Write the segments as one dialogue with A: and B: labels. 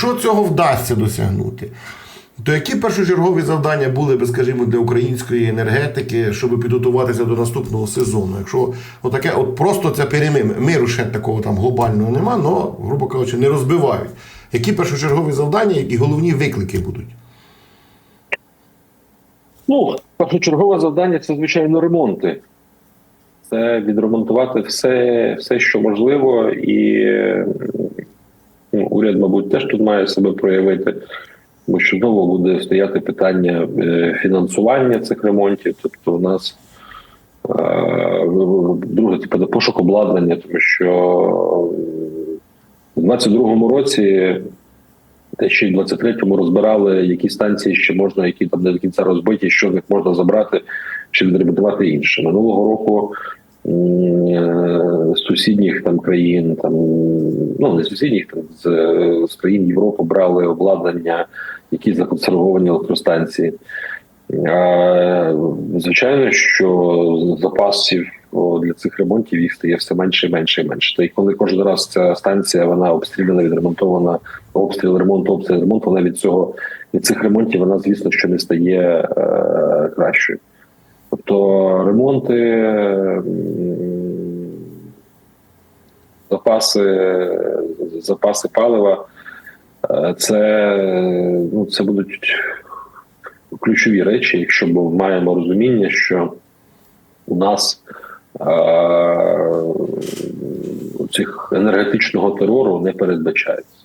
A: якщо цього вдасться досягнути, то які першочергові завдання були би, скажімо, для української енергетики, щоб підготуватися до наступного сезону? Якщо отаке, от просто це перемим, миру ще такого там глобального нема, але, грубо кажучи, не розбивають. Які першочергові завдання, які головні виклики будуть?
B: Ну, першочергове завдання це, звичайно, ремонти. Це відремонтувати все, все що можливо, і уряд, мабуть, теж тут має себе проявити, тому що знову буде стояти питання е, фінансування цих ремонтів. Тобто, у нас е, друге, типу, пошук обладнання, тому що в 22-му році те, що й в 23-му розбирали, які станції ще можна, які там не до кінця розбиті, що з них можна забрати чи відремонтувати інше. Минулого року сусідніх там країн, там ну не сусідніх, там з, з країн Європи брали обладнання, які законсервовані електростанції. Е, Звичайно, що запасів для цих ремонтів їх стає все менше і менше і менше. Та й коли кожен раз ця станція вона обстріляна, відремонтована, обстріл, ремонт, обстріл, ремонт, вона від цього від цих ремонтів вона, звісно, що не стає е, кращою. Тобто ремонти, запаси, запаси палива, е, це, ну, це будуть ключові речі, якщо ми маємо розуміння, що у нас е, цих енергетичного терору не передбачається.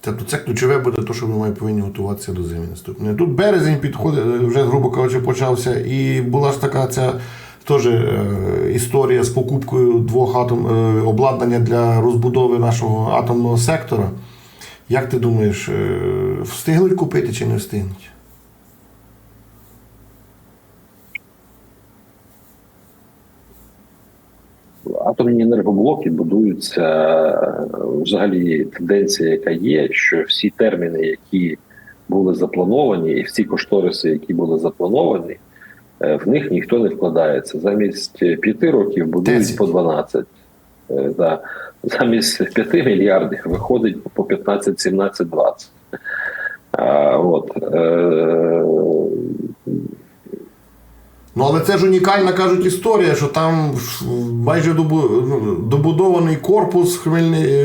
A: Тобто це ключове буде те, що ми повинні готуватися до зими наступної. Тут березень підходить, вже, грубо кажучи, почався, і була ж така ця теж е, історія з покупкою двох атом е, обладнання для розбудови нашого атомного сектора. Як ти думаєш, е, встигли купити чи не встигнуть?
B: Атомні енергоблоки будуються взагалі тенденція, яка є, що всі терміни, які були заплановані, і всі кошториси, які були заплановані, в них ніхто не вкладається. Замість п'яти років будують по 12. Е, Да. Замість 5 мільярдів виходить по 15, 17, 20. А, от. Е,
A: Ну, але це ж унікальна кажуть історія, що там майже ну, добудований корпус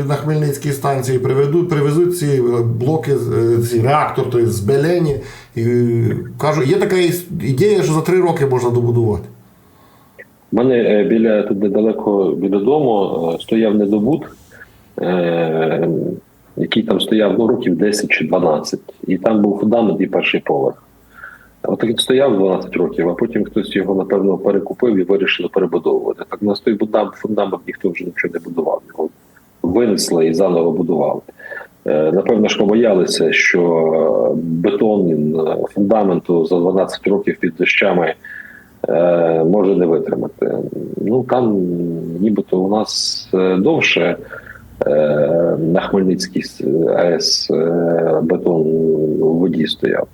A: на Хмельницькій станції приведуть, привезуть ці е, блоки, е, ці реактор, тобто з Белені. І е, кажу, є така ідея, що за три роки можна добудувати.
B: У мене біля тут недалеко біля дому стояв недобут, який там стояв ну, років 10 чи 12. І там був фундамент і перший поверх. От він стояв 12 років, а потім хтось його, напевно, перекупив і вирішили перебудовувати. Так у нас той будам- фундамент ніхто вже нічого не будував. Його винесли і заново будували. Е, Напевно ж побоялися, що бетон е, фундаменту за 12 років під дощами е, може не витримати. Ну там нібито у нас довше на Хмельницькій АЕС бетон у воді стояв.